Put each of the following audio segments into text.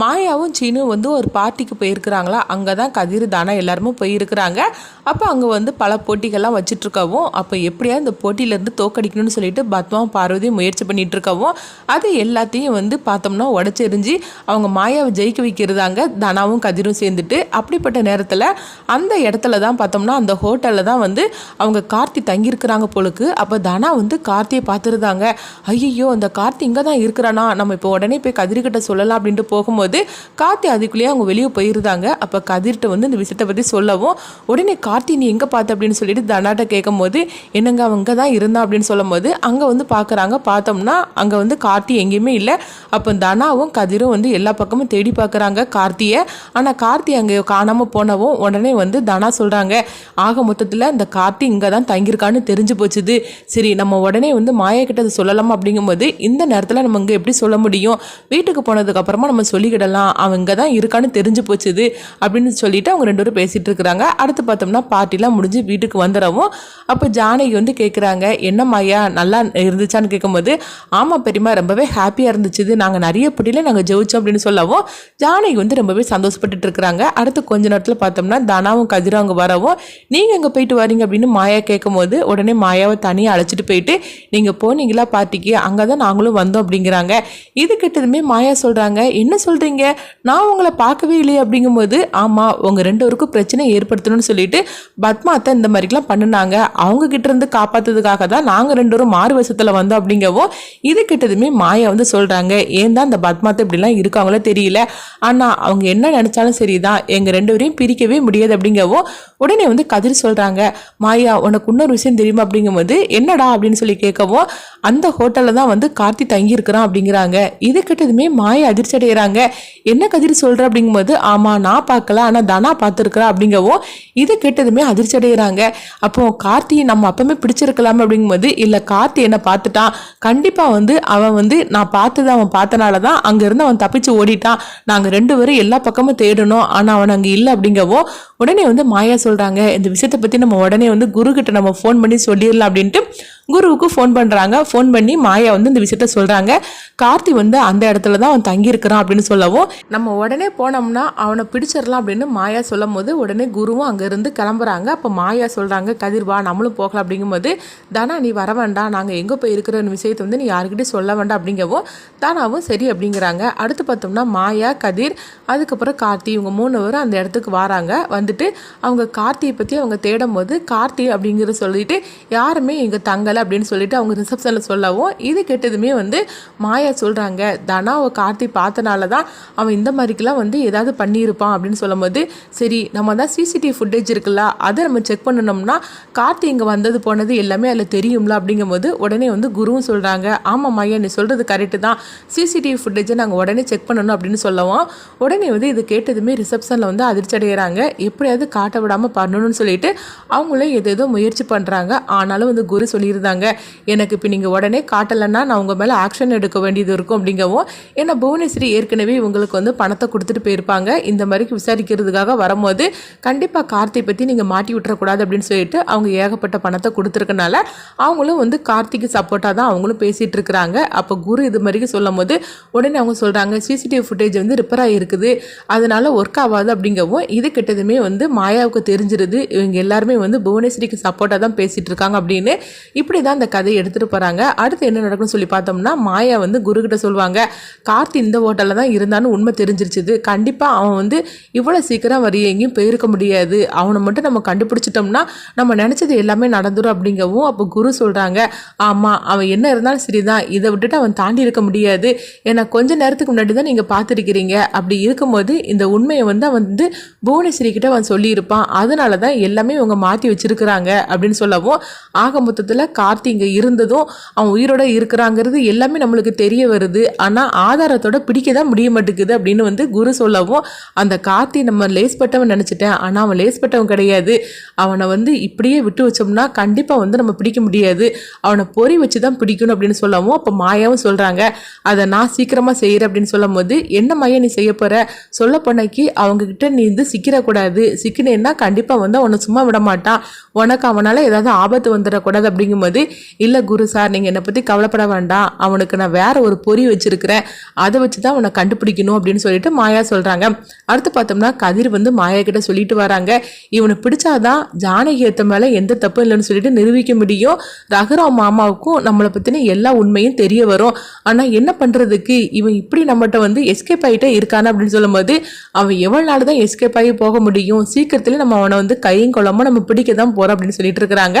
மாயாவும் சீனு வந்து ஒரு பார்ட்டிக்கு போயிருக்கிறாங்களா? அங்கே தான் கதிர் தானா எல்லாருமே போயிருக்கிறாங்க. அப்போ அங்கே வந்து பல போட்டிகள்லாம் வச்சிட்ருக்கவும் அப்போ எப்படியாவது இந்த போட்டியிலேருந்து தோக்கடிக்கணும்னு சொல்லிட்டு பத்மா பார்வதி முயற்சி பண்ணிட்டு இருக்கவும் அது எல்லாத்தையும் வந்து பார்த்தோம்னா உடச்செறிஞ்சு அவங்க மாயாவை ஜெயிக்க வைக்கிறதாங்க தனாவும் கதிரும் சேர்ந்துட்டு அப்படிப்பட்ட நேரத்தில் அந்த இடத்துல தான் பார்த்தோம்னா அந்த ஹோட்டலில் தான் வந்து அவங்க கார்த்தி தங்கியிருக்கிறாங்க போலுக்கு. அப்போ தனா வந்து கார்த்தியை பார்த்துருந்தாங்க. ஐயோ அந்த கார்த்தி இங்கே தான் இருக்கிறானா? நம்ம இப்போ உடனே போய் கதிர்கிட்ட சொல்லலாம் அப்படின்ட்டு போகும்போது கார்த்தி அதுக்குள்ளேயே அவங்க வெளியே போயிருந்தாங்க. அப்போ கதிர்கிட்ட வந்து இந்த விஷயத்தை பற்றி சொல்லவும் உடனே கார்த்தி நீ எங்கே பார்த்த? அப்படின்னு சொல்லிட்டு தனாட்ட கேட்கும் போது என்னங்க அவங்க தான் இருந்தான் அப்படின்னு சொல்லும் போது அங்கே வந்து பார்க்குறாங்க பார்த்தோம்னா அங்கே வந்து கார்த்தி எங்கேயுமே இல்லை. அப்போ தனாவும் கதிரும் வந்து எல்லா பக்கமும் தேடி பார்க்குறாங்க கார்த்தியை. ஆனால் கார்த்தி அங்கே காணாமல் போனவும் உடனே வந்து தனா சொல்கிறாங்க ஆக மொத்தத்தில் இந்த கார்த்தி இங்கே தான் தங்கியிருக்கான்னு தெரிஞ்சு போச்சுது. சரி நம்ம உடனே வந்து மாயா கிட்ட அதை சொல்லலாமா? அப்படிங்கும்போது இந்த நேரத்தில் நம்ம இங்கே எப்படி சொல்ல முடியும்? வீட்டுக்கு போனதுக்கு அப்புறமா நம்ம சொல்லிக்கிடலாம் அவன் இங்கே தான் இருக்கான்னு தெரிஞ்சு போச்சுது அப்படின்னு சொல்லிட்டு அவங்க ரெண்டு பேரும் பேசிட்டு இருக்கிறாங்க. அடுத்து பார்த்தோம்னா பார்ட்டிலாம் முடிஞ்சு வீட்டுக்கு வந்துடவும். அப்போ ஜானகி வந்து கேட்குறாங்க என்ன மாயா நல்லா இருந்துச்சான்னு கேட்கும்போது ஆமாம் பெரியம்மா ரொம்பவே ஹாப்பியாக இருந்துச்சுது. நாங்கள் நிறைய போட்டியில் நாங்கள் ஜெயிச்சோம் அப்படின்னு சொல்லவும் ஜானகி வந்து ரொம்பவே சந்தோஷப்பட்டுட்டு இருக்கிறாங்க. அடுத்து கொஞ்ச நேரத்தில் பார்த்தோம்னா தனாவும் கதிரும் அங்கே வரவும் நீங்கள் எங்கே போயிட்டு வரீங்க? அப்படின்னு மாயா கேட்கும்போது உடனே மாயாவை தனியாக அழைச்சிட்டு போயிட்டு நீங்கள் போனீங்களா பார்ட்டிக்கு? அங்கே தான் நாங்களும் வந்தோம் அப்படிங்கிறாங்க. இது கிட்டதுமே மாயா சொல்கிறாங்க என்ன சொல்கிறீங்க நான் உங்களை பார்க்கவே இல்லையே அப்படிங்கும்போது ஆமாம் உங்கள் ரெண்டு பேருக்கும் பிரச்சனை ஏற்படுத்தணும்னு சொல்லிட்டு பத்மாத்தை இந்த மாதிரிலாம் பண்ணினாங்க. அவங்கக்கிட்ட இருந்து காப்பாற்றுறதுக்காக தான் நாங்கள் ரெண்டு பேரும் மாறு வசத்தில் வந்தோம் அப்படிங்கவும் இது கிட்டதுமே மாயா வந்து சொல்கிறாங்க ஏன் தான் இந்த பத்மாத்தை இப்படிலாம் இருக்காங்களோ தெரியல. ஆனால் அவங்க என்ன நினச்சாலும் சரி தான் எங்கள் ரெண்டு பேரையும் பிரிக்கவே முடியாது அப்படிங்கவும் உடனே வந்து கதிர் சொல்கிறாங்க மாயா உனக்கு இன்னொரு விஷயம் தெரியுமா அப்படிங்கும்போது என்னடா அப்படின்னு சொல்லி கேட்கவும் அந்த ஹோட்டலில் தான் வந்து கார்த்தி தங்கியிருக்கிறான் அப்படிங்கிறாங்க. இது கிட்டதுமே மாயா அதிர்ச்சி அடைகிறாங்க என்ன கதிர் சொல்கிற அப்படிங்கும்போது ஆமாம் நான் பார்க்கல ஆனால் தனா பார்த்துருக்குறா அப்படிங்கவும் இது கேட்டதுமே அதிர்ச்சி அடைகிறாங்க அப்போ கார்த்தியை நம்ம அப்பவுமே பிடிச்சிருக்கலாம் அப்படிங்கும்போது இல்லை கார்த்தி என்ன பார்த்துட்டான். கண்டிப்பாக வந்து அவன் வந்து நான் பார்த்தது அவன் பார்த்தனால தான் அங்கேருந்து அவன் தப்பிச்சு ஓடிட்டான். நாங்கள் ரெண்டு பேரும் எல்லா பக்கமும் தேடணும் ஆனால் அவன் அங்கே இல்லை அப்படிங்கவும் உடனே வந்து மாயா சொல்கிறாங்க இந்த விஷயத்தை பற்றி நம்ம உடனே வந்து குரு கிட்ட நம்ம ஃபோன் பண்ணி சொல்லிடலாம் அப்படின்ட்டு குருவுக்கு ஃபோன் பண்ணுறாங்க ஃபோன் பண்ணி மாயா வந்து இந்த விஷயத்த சொல்கிறாங்க கார்த்தி வந்து அந்த இடத்துல தான் அவன் தங்கியிருக்கிறான் அப்படின்னு சொல்லவும் நம்ம உடனே போனோம்னா அவனை பிடிச்சிடலாம் அப்படின்னு மாயா சொல்லும் போது உடனே குருவும் அங்கேருந்து கிளம்புறாங்க. அப்போ மாயா சொல்கிறாங்க கதிர் வா நம்மளும் போகலாம். அப்படிங்கும்போது தானா நீ வர வேண்டாம். நாங்கள் எங்கே போய் இருக்கிற விஷயத்தை வந்து நீ யாருக்கிட்டையும் சொல்ல வேண்டாம். அப்படிங்கவும் தானாவும் சரி அப்படிங்கிறாங்க. அடுத்து பார்த்தோம்னா மாயா கதிர் அதுக்கப்புறம் கார்த்தி இவங்க மூணு பேரும் அந்த இடத்துக்கு வராங்க. வந்துட்டு அவங்க கார்த்தியை பற்றி அவங்க தேடும் போது கார்த்தி அப்படிங்கிற சொல்லிட்டு யாருமே இங்கே தங்கலை. அப்படின்னு சொல்லிட்டு அவங்க ரிசப்ஷனில் சொல்லவும் இது கெட்டதுமே வந்து மாயா சொல்கிறாங்க தனாவை கார்த்தி பார்த்தனால தான் அவன் இந்த மாதிரிக்கெல்லாம் வந்து ஏதாவது பண்ணியிருப்பான் அப்படின்னு சொல்லும்போது சரி நம்ம தான் சிசிடிவி ஃபுட்டேஜ் இருக்குல்ல அதை நம்ம செக் பண்ணணும்னா கார்த்தி இங்கே வந்தது போனது எல்லாமே அதில் தெரியும்ல அப்படிங்கும்போது உடனே வந்து குருவும் சொல்கிறாங்க ஆமாம் மாயா நீ சொல்கிறது கரெக்டு தான். சிசிடிவி ஃபுட்டேஜை நாங்கள் உடனே செக் பண்ணணும் அப்படின்னு சொல்லவும் உடனே வந்து இது கேட்டதுமே ரிசப்ஷனில் வந்து அதிர்ச்சி அடைகிறாங்க எப்படியாவது காட்ட விடாமல் பண்ணணும்னு சொல்லிட்டு அவங்களும் எது ஏதோ முயற்சி பண்ணுறாங்க ஆனாலும் வந்து குரு சொல்லியிருந்தாங்க எனக்கு இப்போ நீங்கள் உடனே காட்டலைன்னா நான் உங்கள் மேலே ஆக்ஷன் எடுக்க வேண்டியது இருக்கும் அப்படிங்கவும் ஏன்னா புவனேஸ்வரி ஏற்கனவே இவங்களுக்கு வந்து பணத்தை கொடுத்துட்டு போயிருப்பாங்க. இந்த மாதிரி விசாரிக்கிறதுக்காக வரும்போது கண்டிப்பாக கார்த்தி பற்றி நீங்கள் மாட்டி விட்டுறக்கூடாது அப்படின்னு சொல்லிட்டு அவங்க ஏகப்பட்ட பணத்தை கொடுத்துருக்கனால அவங்களும் வந்து கார்த்திக்கு சப்போர்ட்டாக தான் அவங்களும் பேசிகிட்டு இருக்கிறாங்க. அப்போ குரு இது மாதிரி சொல்லும் போது உடனே அவங்க சொல்கிறாங்க சிசிடிவி ஃபுட்டேஜ் வந்து ரிப்பேர் ஆகிருக்குது அதனால ஒர்க் ஆகாது அப்படிங்கவும் இது கிட்டதுமே வந்து மாயாவுக்கு தெரிஞ்சிருது. இவங்க எல்லாருமே வந்து புவனேஸ்வரிக்கு சப்போர்ட்டாக தான் பேசிகிட்டு இருக்காங்க அப்படின்னு. இப்படி தான் அந்த கதையை எடுத்துகிட்டு போகிறாங்க அடுத்து என்ன நடக்கும்னு சொல்லி பார்த்தோம்னா மாயா வந்து குரு கிட்ட சொல்லுவாங்க கார்த்தி இந்த ஹோட்டலில் தான் இருந்தான்னு உண்மை தெரிஞ்சிருச்சுது கண்டிப்பாக அவன் வந்து இவ்வளோ சீக்கிரம் வரைய எங்கேயும் போயிருக்க முடியாது. அவனை மட்டும் நம்ம கண்டுபிடிச்சிட்டோம்னா நம்ம நினச்சது எல்லாமே நடந்துடும் அப்படிங்கவும் அப்போ குரு சொல்கிறாங்க ஆமாம் அவன் என்ன இருந்தாலும் சரிதான். இதை விட்டுட்டு அவன் தாண்டி இருக்க முடியாது. ஏன்னா கொஞ்ச நேரத்துக்கு முன்னாடி தான் நீங்கள் பார்த்துருக்கிறீங்க. அப்படி இருக்கும்போது இந்த உண்மையை வந்து அவன் வந்து புவனேஸ்வரி கிட்ட அவன் சொல்லியிருப்பான். அதனால தான் எல்லாமே இவங்க மாற்றி வச்சிருக்கிறாங்க அப்படின்னு சொல்லவும் ஆக மொத்தத்தில் கார்த்தி இங்கே இருந்ததும் அவன் உயிரோட இருக்கிறாங்கிறது எல்லாமே நம்மளுக்கு தெரிய வருது. ஆனால் ஆதாரத்தோட பிடிக்க தான் முடிய மாட்டேங்குது அப்படின்னு வந்து குரு சொல்லவும் அந்த கார்த்தி நம்ம லேஸ்பட்டவன் நினச்சிட்டேன். ஆனால் அவன் லேஸ்பட்டவன் கிடையாது. அவனை வந்து இப்படியே விட்டு வச்சோம்னா கண்டிப்பாக வந்து நம்ம பிடிக்க முடியாது. அவனை பொறி வச்சு தான் பிடிக்கணும் அப்படின்னு சொல்லவும் அப்போ மாயாவும் சொல்கிறாங்க அதை நான் சீக்கிரமாக செய்கிறேன் அப்படின்னு சொல்லும் போது என்ன மாயா நீ செய்ய போகிற சொல்ல போனக்கு அவங்கக்கிட்ட நீ வந்து சிக்கிடக்கூடாது. சிக்கினேன்னா கண்டிப்பாக வந்து அவனை சும்மா விட மாட்டான் உனக்கு அவனால் ஏதாவது ஆபத்து வந்துடக்கூடாது அப்படிங்கும்போது இல்லை குரு சார் நீங்கள் என்னை பற்றி கவலைப்பட வேண்டாம். அவனுக்கு நான் வேற ஒரு பொறி வச்சிருக்கிறேன். அதை வச்சு தான் அவனை கண்டுபிடிக்கணும் அப்படின்னு சொல்லிட்டு மாயா சொல்கிறாங்க அடுத்து பார்த்தோம்னா கதிர் வந்து மாயா கிட்ட சொல்லிட்டு வராங்க. இவனை பிடிச்சாதான் ஜானகி ஏற்ற மேலே எந்த தப்பும் இல்லைன்னு சொல்லிட்டு நிரூபிக்க முடியும். ரகுராம் மாமாவுக்கும் நம்மளை பற்றின எல்லா உண்மையும் தெரிய வரும். ஆனால் என்ன பண்ணுறதுக்கு இவன் இப்படி நம்மகிட்ட வந்து எஸ்கேப் ஆகிட்டே இருக்கான? அப்படின்னு சொல்லும்போது அவன் எவ்வளோ நாள் தான் எஸ்கேப் ஆகி போக முடியும்? சீக்கிரத்தில் நம்ம அவனை வந்து கையும் குழம்பும் நம்ம பிடிக்க தான் போகிறோம் அப்படின்னு சொல்லிட்டு இருக்கிறாங்க.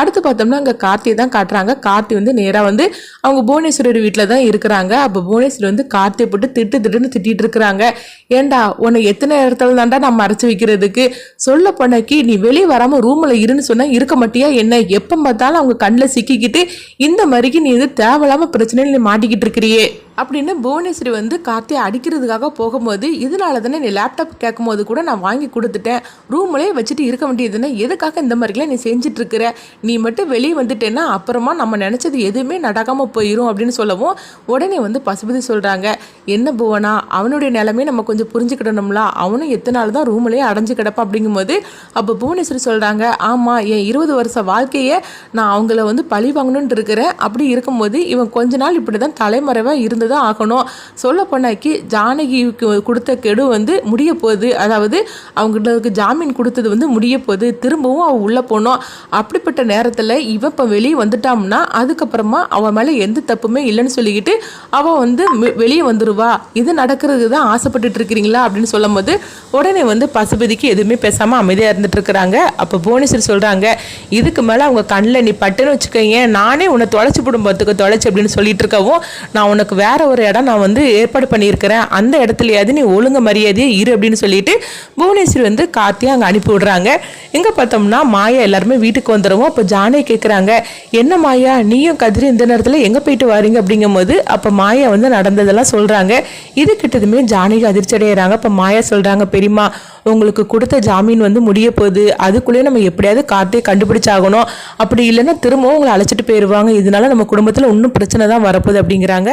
அடுத்து பார்த்தோம்னா அங்கே கார்த்தி தான் காட்டுறாங்க. கார்த்தி வந்து நேராக வந்து அவங்க புவனேஸ்வரர் வீட்டில் தான் இருக்கிறாங்க. அப்போ புவனேஸ்வரி வந்து கார்த்தியை போட்டு திட்டு திட்டுன்னு திட்டிட்டு இருக்கிறாங்க. ஏண்டா உன்னை எத்தனை இடத்துல தாண்டா நான் மறைச்சு வைக்கிறதுக்கு? சொல்ல போனக்கி நீ வெளியே வராமல் ரூமில் இருன்னு சொன்னால் இருக்க மாட்டியா என்ன? எப்போ பார்த்தாலும் அவங்க கண்ணில் சிக்கிக்கிட்டு இந்த மாதிரிக்கு நீ இது தேவையில்லாமல் பிரச்சனையில் நீ மாட்டிக்கிட்டு இருக்கிறியே. அப்படின்னு புவனேஸ்வரி வந்து கார்த்தியை அடிக்கிறதுக்காக போகும்போது இதனால தானே நீ லேப்டாப் கேட்கும்போது கூட நான் வாங்கி கொடுத்துட்டேன். ரூம்லேயே வச்சுட்டு இருக்க வேண்டியதுன்னு எதுக்காக இந்த மாதிரிலாம் நீ செஞ்சிட்ருக்கிற? நீ மட்டும் வெளியே வந்துட்டேன்னா அப்புறமா நம்ம நினச்சது எதுவுமே நடக்காமல் போயிடும் அப்படின்னு சொல்லவும் உடனே வந்து பசுபதி சொல்கிறாங்க என்ன புவனா அவனுடைய நிலைமையை நம்ம கொஞ்சம் புரிஞ்சுக்கிடணும்ல. அவனும் எத்தனை தான் ரூம்லேயே அடைஞ்சு கிடப்பா? அப்படிங்கும்போது அப்போ புவனேஸ்வரி சொல்கிறாங்க ஆமாம் என் இருபது வருஷ வாழ்க்கையை நான் அவங்கள வந்து பழி வாங்கணுன்ட்டு இருக்கிறேன். அப்படி இருக்கும்போது இவன் கொஞ்ச நாள் இப்படி தான் தலைமறைவாக இருந்து தான் ஆகணும். சொல்ல போனாக்கி ஜானகிக்கு கொடுத்த கெடு வந்து முடிய போகுது. அதாவது அவங்களுக்கு ஜாமீன் கொடுத்தது வந்து முடிய போகுது. திரும்பவும் அவள் உள்ளே போனோம். அப்படிப்பட்ட நேரத்தில் இவன் இப்போ வெளியே வந்துட்டோம்னா அதுக்கப்புறமா அவன் மேலே எந்த தப்புமே இல்லைன்னு சொல்லிக்கிட்டு அவள் வந்து வெளியே வந்துடுவா இது நடக்கிறது தான் ஆசைப்பட்டுட்டு இருக்கிறீங்களா? அப்படின்னு சொல்லும் போது உடனே வந்து பசுபதிக்கு எதுவுமே பேசாமல் அமைதியாக இருந்துட்டு இருக்கிறாங்க. அப்போ புவனேஸ்வரி சொல்கிறாங்க இதுக்கு மேலே அவங்க கண்ணில் நீ பட்டுன்னு வச்சுக்கோங்க நானே உன்னை தொலைச்சி குடும்பத்துக்கு தொலைச்சி அப்படின்னு சொல்லிட்டு இருக்கவும் நான் உனக்கு வேற ஒரு இடம் நான் வந்து ஏற்பாடு பண்ணியிருக்கிறேன். அந்த இடத்துலையாவது நீ ஒழுங்கு மரியாதையே இரு அப்படின்னு சொல்லிட்டு புவனேஸ்வரி வந்து கார்த்தியை அங்கே அனுப்பி விடுறாங்க. எங்கே பார்த்தோம்னா மாயா எல்லாருமே வீட்டுக்கு வந்துடுவோம் அப்போ ஜானே கேட்குறாங்க என்ன மாயா? நீயும் கதிரி இந்த நேரத்தில் எங்கே போயிட்டு வரீங்க? அப்படிங்கும்போது அப்போ மாயா வந்து நடந்ததெல்லாம் சொல்கிறாங்க இது கிட்டதுமே ஜானகி அதிர்ச்சி அடைகிறாங்க அப்போ மாயா சொல்கிறாங்க பெரியமா உங்களுக்கு கொடுத்த ஜாமீன் வந்து முடிய போகுது. அதுக்குள்ளேயே நம்ம எப்படியாவது கார்த்தியை கண்டுபிடிச்சாகணும். அப்படி இல்லைன்னா திரும்பவும் உங்களை அழைச்சிட்டு போயிடுவாங்க இதனால நம்ம குடும்பத்தில் இன்னும் பிரச்சனை தான் வரப்போகுது அப்படிங்கிறாங்க.